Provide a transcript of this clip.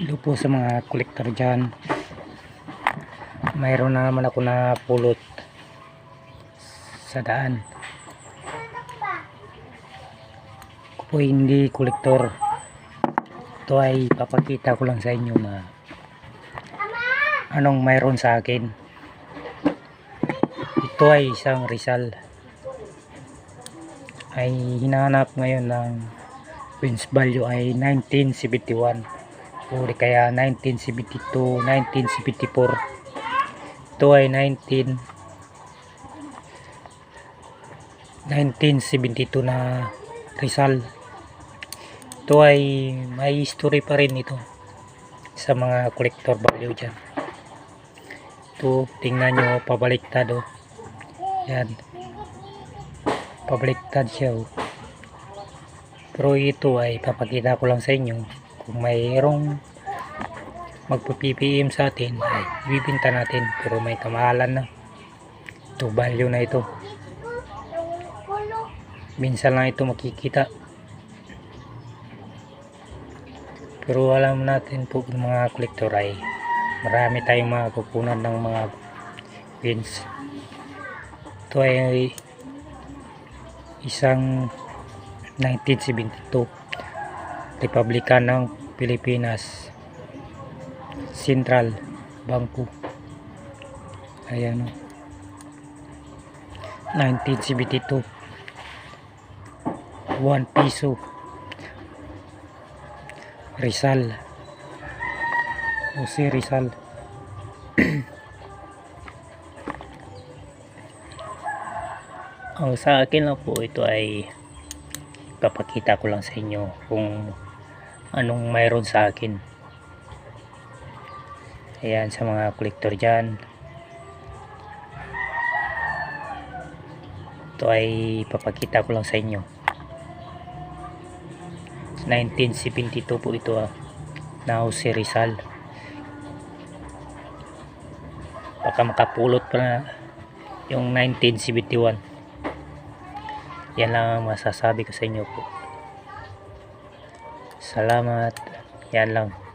Hello po sa mga kolektor dyan. Mayroon na naman ako na pulot sa daan. Ako po hindi kolektor. Ito ay papakita ko lang sa inyo na anong mayroon sa akin. Ito ay isang Rizal. Ay hinahanap ngayon ng wins value ay 1971 o di kaya 1972, 1974 ito ay 19 1972 na Rizal. Ito ay may history pa rin ito sa mga collector value dyan. Ito tingnan nyo pabaliktad oh. Yan. Pabaliktad siya oh. Pero ito ay papakita ko lang sa inyo kung mayroong magpa-PPM sa atin ay ibibinta natin. Pero may kamahalan na. Ito value na ito. Minsan lang ito makikita. Pero alam natin po mga kolektor ay marami tayong mga kukunan ng mga wins ito ay isang 1972 Republika ng Pilipinas. Central Bangko ayan o 1972 1 piso. Rizal. Jose Rizal. Ang sa akin lang po ito ay papakita ko lang sa inyo kung anong mayroon sa akin. Ayan sa mga kolektor dyan. Ito ay papakita ko lang sa inyo. 1972 po ito ah. Na Jose Rizal. Baka makapulot pa na yung 1971 yan lang ang masasabi ko sa inyo po salamat. Yan lang